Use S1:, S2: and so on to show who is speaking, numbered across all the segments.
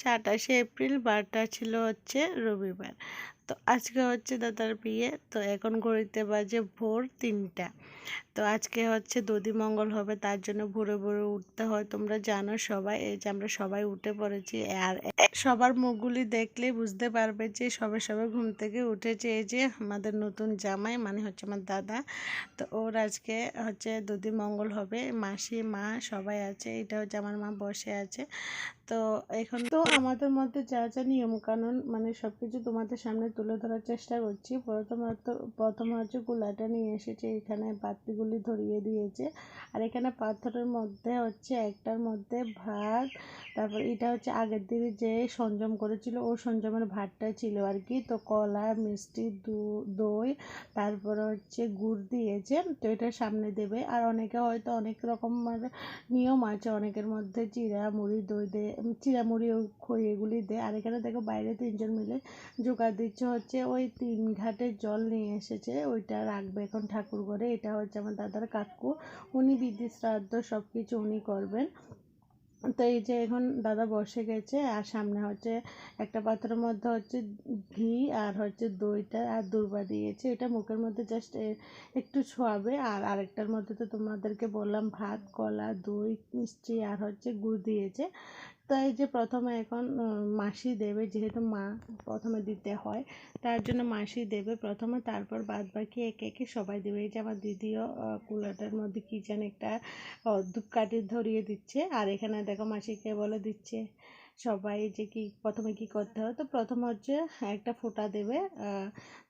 S1: হচ্ছে আঠাশে এপ্রিল, বারটা ছিল হচ্ছে রবিবার। তো আজকে হচ্ছে দাদার বিয়ে, তো এখন ঘড়িতে বাজে ভোর তিনটা। তো আজকে হচ্ছে দধি মঙ্গল হবে, তার জন্য ভোরে ভোরে উঠতে হয়। তোমরা জানো সবাই, এই যে আমরা সবাই উঠে পড়েছি, আর সবার মুখগুলি দেখলে বুঝতে পারবে যে সবে সবে ঘুম থেকে উঠেছে এই যে আমাদের নতুন জামাই মানে হচ্ছে আমার দাদা। তো ওর আজকে হচ্ছে দধি মঙ্গল হবে, মাসি, মা সবাই আছে, এটা হচ্ছে আমার মা বসে আছে। তো এখন তো আমাদের মধ্যে যা যা নিয়ম কানুন মানে সব কিছু তোমাদের সামনে তুলে ধরার চেষ্টা করছি। প্রথমত প্রথম হচ্ছে গুলাটা নিয়ে এসেছে, এখানে পাত্রগুলি ধরিয়ে দিয়েছে। আর এখানে পাথরের মধ্যে হচ্ছে একটার মধ্যে ভাত, তারপর এটা হচ্ছে আগের দিনে যে সঞ্জম করেছিল ও সঞ্জমের ভাতটা ছিল আর কি। তো কলা, মিষ্টি দই, তারপর হচ্ছে গুড় দিয়েছে, তো এটা সামনে দেবে। আর অনেকে হয়তো অনেক রকম মানে নিয়ম আছে, অনেকের মধ্যে চিরা মুড়ি, দই দে চিরা মুড়ি ও খই এগুলি দেয়। আর এখানে দেখো বাইরে তিনজন মিলে জোগাড় দিচ্ছে। হচ্ছে ওই তিন ঘাটের জল নিয়ে এসেছে। ওইটা রাখবে এখন ঠাকুর ঘরে। এটা হচ্ছে আমার দাদার কাকু। উনি বিধি শ্রাদ্ধ সব কিছু উনি করবেন। তো এই যে এখন দাদা বসে গেছে, আর সামনে হচ্ছে একটা পাত্রের মধ্যে হচ্ছে ঘি আর হচ্ছে দইটা আর দুর্বা দিয়েছে। এটা মুখের মধ্যে জাস্ট একটু ছোঁয়াবে, আর আরেকটার মধ্যে তো তোমাদেরকে বললাম ভাত, কলা, দই, মিষ্টি আর হচ্ছে গুড় দিয়েছে। তো এই যে প্রথমে এখন মাসি দেবে যেহেতু মা প্রথমে দিতে হয়, তার জন্য মাসি দেবে প্রথমে, তারপর বাদ বাকি একে একে সবাই দেবে। এই যে আমার দিদিও কুলাটার মধ্যে কি যেন একটা ধূপকাঠি ধরিয়ে দিচ্ছে, আর এখানে দেখো মাসিকে বলে দিচ্ছে। সবাই যে কি, প্রথমে কি করতে হয়? তো প্রথম হচ্ছে একটা ফোঁটা দেবে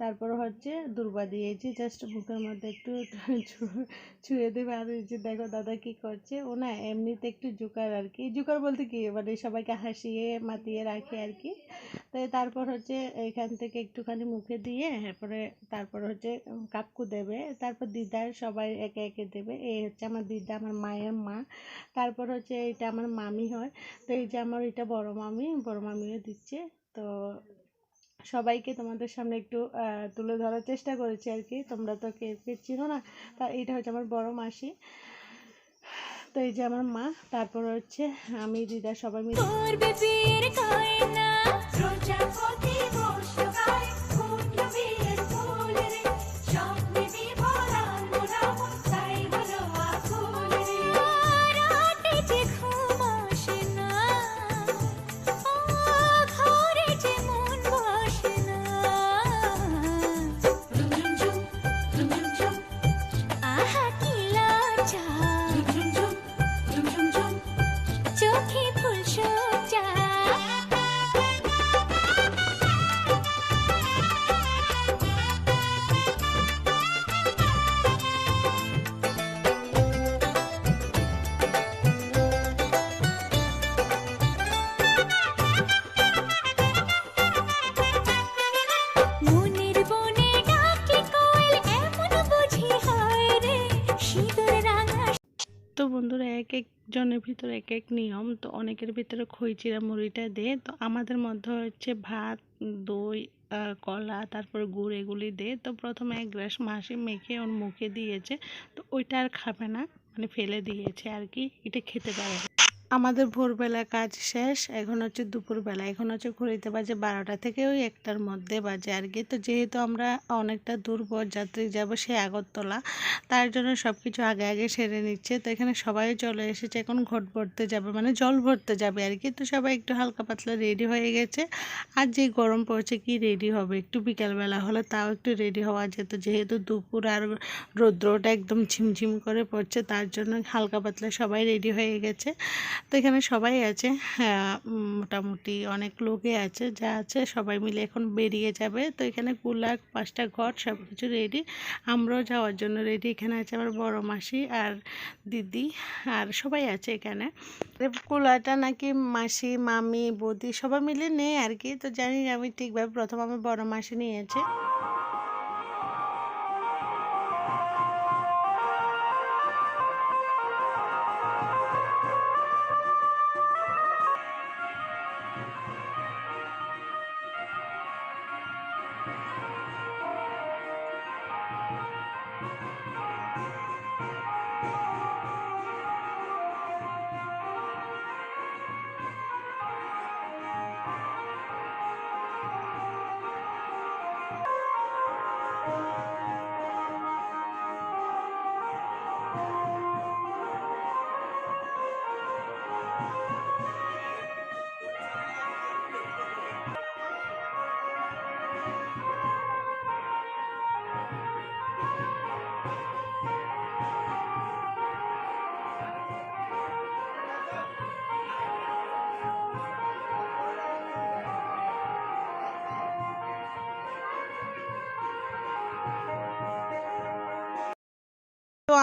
S1: তারপর হচ্ছে দুর্বা দিয়েছি জাস্ট মুখের মধ্যে একটু ছুঁয়ে দেবে। আর যে দেখো দাদা কি করছে, ও না এমনিতে একটু জোকার আর কি। জোকার বলতে কি মানে সবাইকে হাসিয়ে মাতিয়ে রাখে আর কি। তো তারপর হচ্ছে এখান থেকে একটুখানি মুখে দিয়ে তারপরে তারপর হচ্ছে কাকু দেবে। তারপর দিদার সবাই একে একে দেবে। এই হচ্ছে আমার দিদা, আমার মায়ের মা। তারপর হচ্ছে এটা আমার মামি হয়। তো এই যে আমার এটা বড় মামি, বড় মামিও দিচ্ছে। তো সবাইকে তোমাদের সামনে একটু তুলে ধরার চেষ্টা করেছি আর কি। তোমরা তো কে কে চিনো না। তা এটা হচ্ছে আমার বড় মাসি। তো এই যে আমার মা, তারপর হচ্ছে আমি, দিদা সবাই মিলে এক জনের ভিতরে এক এক নিয়ম। তো অনেকের ভিতরে খই চিরা মুড়িটা দেয়। তো আমাদের মধ্যে হচ্ছে ভাত, দই কলা, তারপর গুড় এগুলি দে তো প্রথমে এক গ্লাস মাসি মেখে ওর মুখে দিয়েছে। তো ওইটা আর খাবে না মানে ফেলে দিয়েছে আর কি। এটা খেতে পারে। আমাদের ভোরবেলা কাজ শেষ, এখন হচ্ছে দুপুরবেলা। এখন হচ্ছে ঘড়িতে বাজে বারোটা থেকে ওই একটার মধ্যে বাজে আর কি। তো যেহেতু আমরা অনেকটা দূর যাত্রী যাব সে আগরতলা, তার জন্য সব কিছু আগে আগে সেরে নিচ্ছে। তো এখানে সবাই চলে এসেছে, এখন ঘট ভরতে যাবে মানে জল ভরতে যাবে আর কি। তো সবাই একটু হালকা পাতলা রেডি হয়ে গেছে। আর যে গরম পড়ছে, কি রেডি হবে? একটু বিকালবেলা হলে তাও একটু রেডি হওয়া যেত। যেহেতু দুপুর আর রৌদ্রটা একদম ঝিমঝিম করে পড়ছে, তার জন্য হালকা পাতলা সবাই রেডি হয়ে গেছে। তো এখানে সবাই আছে। হ্যাঁ, মোটামুটি অনেক লোকে আছে। যা আছে সবাই মিলে এখন বেরিয়ে যাবে। তো এখানে কুলাক পাঁচটা ঘর সব কিছু রেডি আমরাও যাওয়ার জন্য রেডি এখানে আছে আমার বড় মাসি আর দিদি আর সবাই আছে এখানে। কুলাটা নাকি মাসি মামি বৌদি সবাই মিলে নেই আর কি। তো জানি আমি ঠিকভাবে প্রথম আমার বড় মাসি নিয়েছে।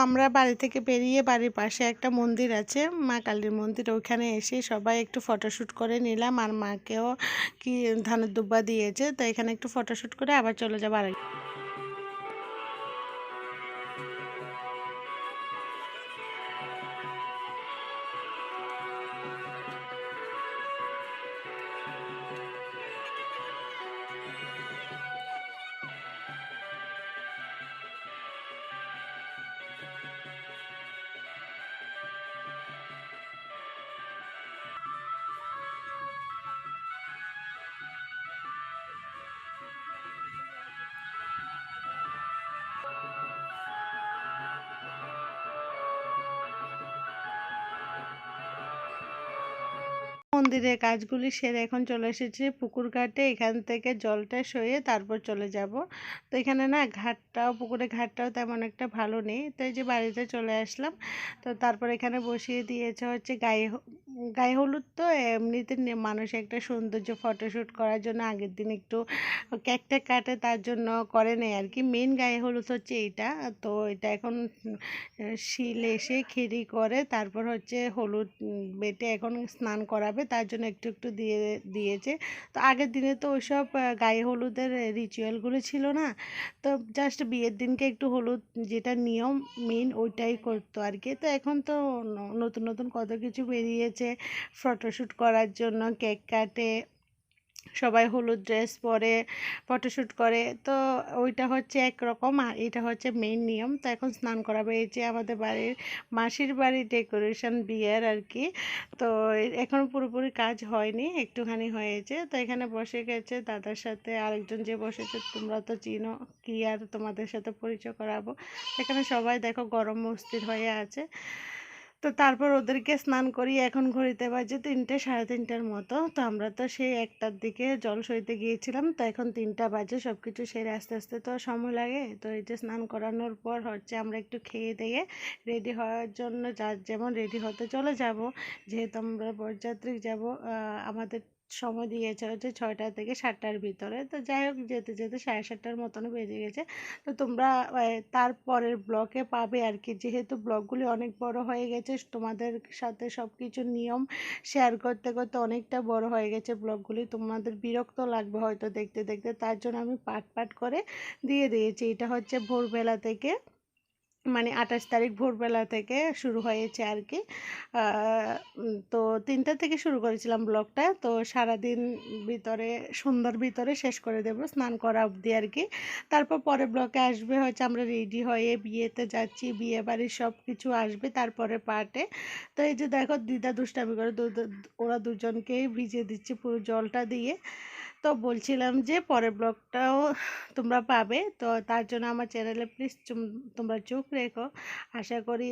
S1: আমরা বাড়ি থেকে বেরিয়ে বাড়ির পাশে একটা মন্দির আছে, মা কালীর মন্দির। ওইখানে এসে সবাই একটু ফটোশ্যুট করে নিলাম। আর মাকেও কি ধানের দুব্বা দিয়েছে, তো এখানে একটু ফটোশ্যুট করে আবার চলে যাব আরেক মন্দিরের কাজগুলি সেরে এখন চলে এসেছি পুকুর ঘাটে। এখান থেকে জলটা সয়ে তারপর চলে যাব। তো এখানে না ঘাটটাও পুকুরে ঘাটটাও তেমন একটা ভালো নেই। তো এই যে বাড়িতে চলে আসলাম। তো তারপর এখানে বসিয়ে দিয়েছে হচ্ছে গায়ে গায়ে হলুদ তো, এমনিতে মানুষ একটা সৌন্দর্য ফটোশ্যুট করার জন্য আগের দিন একটু কেক টেক কাটে, তার জন্য করে নেয় আর কি মেন গায়ে হলুদ হচ্ছে এইটা, তো এটা এখন শিল এসে খিরি করে, তারপর হচ্ছে হলুদ বেটে এখন স্নান করাবে, তার জন্য একটু একটু দিয়ে, দিয়েছে। তো আগের দিনে তো ওইসব গায়ে হলুদের রিচুয়ালগুলো ছিল না, তো জাস্ট বিয়ের দিনকে একটু হলুদ যেটা নিয়ম মেন ওইটাই করতো আর কি তো এখন তো নতুন নতুন কত কিছু বেরিয়েছে ফটোশ্যুট করার জন্য কেক কাটে, সবাই হলুদ ড্রেস পরে ফটোশ্যুট করে। তো ওইটা হচ্ছে একরকম আর এটা হচ্ছে মেইন নিয়ম। তো এখন স্নান করাবে এই যে আমাদের বাড়ির মাসির বাড়ির ডেকোরেশন বিয়ের আর কি। তো এখনও পুরোপুরি কাজ হয়নি, একটুখানি হয়েছে। তো এখানে বসে গেছে দাদার সাথে আরেকজন যে বসেছে, তোমরা তো চিনো কি আর তোমাদের সাথে পরিচয় করাবো। এখানে সবাই দেখো গরম মস্তির হয়ে আছে। তো তারপর ওদেরকে স্নান করি এখন ঘড়িতে বাজে তিনটে, সাড়ে তিনটার মতো। তো আমরা তো সেই একটার দিকে জল সইতে গিয়েছিলাম। তো এখন তিনটা বাজে সব কিছু সেরে আস্তে আস্তে তো সময় লাগে। তো এই যে স্নান করানোর পর হচ্ছে আমরা একটু খেয়ে দিয়ে রেডি হওয়ার জন্য যার যেমন রেডি হতে চলে যাব। যেহেতু আমরা বরযাত্রী যাব আমাদের সময় দিয়েছে হচ্ছে ছয়টা থেকে সাতটার ভিতরে। তো যাই হোক, যেতে যেতে সাড়ে সাতটার মতনও বেজে গেছে। তো তোমরা তারপরের ব্লগে পাবে আর কি। যেহেতু ব্লগগুলি অনেক বড় হয়ে গেছে, তোমাদের সাথে সব কিছু নিয়ম শেয়ার করতে করতে অনেকটা বড় হয়ে গেছে ব্লগগুলি তোমাদের বিরক্ত লাগবে হয়তো দেখতে দেখতে। তার জন্য আমি পাট পাট করে দিয়ে দিয়েছি। এটা হচ্ছে ভোরবেলা থেকে। মানে আঠাশ তারিখ ভোরবেলা থেকে শুরু হয়েছে আর কি তো তিনটা থেকে শুরু করেছিলাম ব্লগটা। তো সারাদিন ভিতরে সুন্দর ভিতরে শেষ করে দেব, স্নান করা অবধি আর কি তারপর পরে ব্লকে আসবে, হচ্ছে আমরা রেডি হয়ে বিয়েতে যাচ্ছি, বিয়ে বাড়ির সব কিছু আসবে তারপরে পার্টে তো এই যে দেখো, দিদা দুষ্টামি করে ওরা দুজনকেই ভিজিয়ে দিচ্ছে পুরো জলটা দিয়ে। তো বলছিলাম যে পরের ব্লগটাও তোমরা পাবে। তো তার জন্য আমার চ্যানেলে প্লিজ তোমরা চোখ রেখো। আশা করি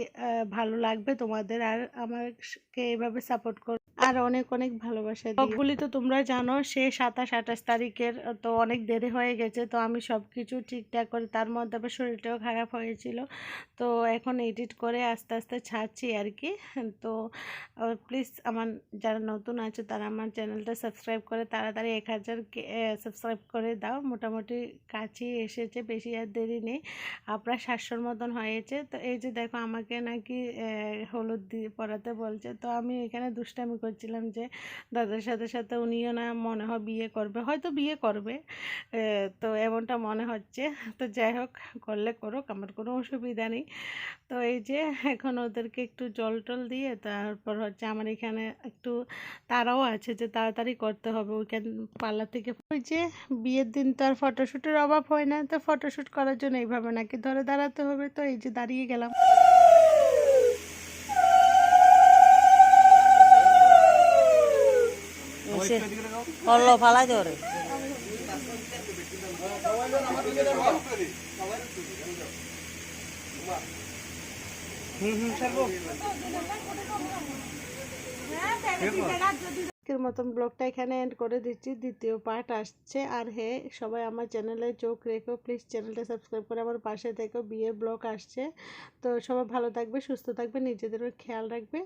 S1: ভালো লাগবে তোমাদের আর আমাকে এভাবে সাপোর্ট কর আর অনেক অনেক ভালোবাসা ব্লগগুলি তো তোমরা জানো, সে সাতাশ, আঠাশ তারিখের তো অনেক দেরি হয়ে গেছে, তো আমি সব কিছু ঠিকঠাক করে, তার মধ্যে আবার শরীরটাও খারাপ হয়েছিল। তো এখন এডিট করে আস্তে আস্তে ছাড়ছি আর কি। তো প্লিজ আমার যারা নতুন আছে, তারা আমার চ্যানেলটা সাবস্ক্রাইব করে তাড়াতাড়ি এক হাজার সাবস্ক্রাইব করে দাও। মোটামুটি কাছেই এসেছে, বেশি আর দেরি নেই। আপনার সাতশোর মতন হয়েছে। তো এই যে দেখো, আমাকে নাকি হলুদ দিয়ে পরাতে বলছে। তো আমি এখানে দুষ্টামি করছিলাম যে দাদার সাথে সাথে উনিও না মনে হয় বিয়ে করবে, হয়তো বিয়ে করবে তো এমনটা মনে হচ্ছে। তো যাই হোক, করলে করুক, আমার কোনো অসুবিধা নেই। তো এই যে এখন ওদেরকে একটু জল টল দিয়ে তারপর হচ্ছে আমার এখানে একটু তারাও আছে যে তাড়াতাড়ি করতে হবে। ওইখান পার্লার থেকে ওই যে বিয়ের দিন তো আর ফটোশ্যুটের অভাব হয় না, তো ফটোশ্যুট করার জন্য এইভাবে নাকি ধরে দাঁড়াতে হবে। তো এই যে দাঁড়িয়ে গেলাম।
S2: কল্লো ফালাই ধরে
S1: আজকের মতন ব্লগটা এখানে এন্ড করে দিচ্ছি। দ্বিতীয় পার্ট আসছে। আর হে সবাই আমার চ্যানেলে চোখ রেখো। প্লিজ চ্যানেলটা সাবস্ক্রাইব করে আমার পাশে থেকো। বিয়ে ব্লগ আসছে। তো সবাই ভালো থাকবে সুস্থ থাকবে নিজেদেরও খেয়াল রাখবে।